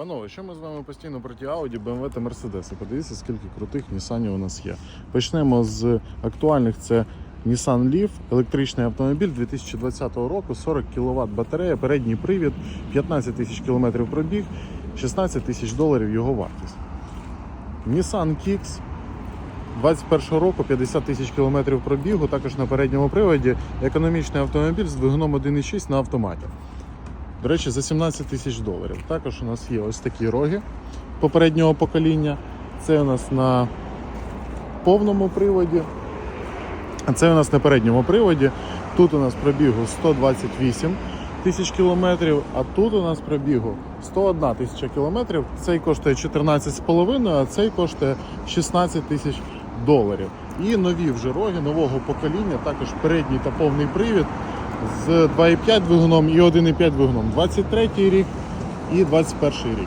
Панове, що ми з вами постійно проти Audi, BMW та Mercedes. Подивіться, скільки крутих Nissan у нас є. Почнемо з актуальних: це Nissan Leaf, електричний автомобіль 2020 року, 40 кВт батарея, передній привід, 15 тисяч кілометрів пробіг, 16 тисяч доларів його вартість. Nissan Kicks 21 року 50 тисяч кілометрів пробігу, також на передньому приводі. Економічний автомобіль з двигуном 1.6 на автоматі. До речі, за 17 тисяч доларів. Також у нас є ось такі роги попереднього покоління. Це у нас на повному приводі. А це у нас на передньому приводі. Тут у нас пробігу 128 тисяч кілометрів, а тут у нас пробігу 101 тисяча кілометрів. Цей коштує 14,5, а цей коштує 16 тисяч доларів. І нові вже роги нового покоління, також передній та повний привід з 2,5 двигуном і 1,5 двигуном. 23 рік і 21 рік.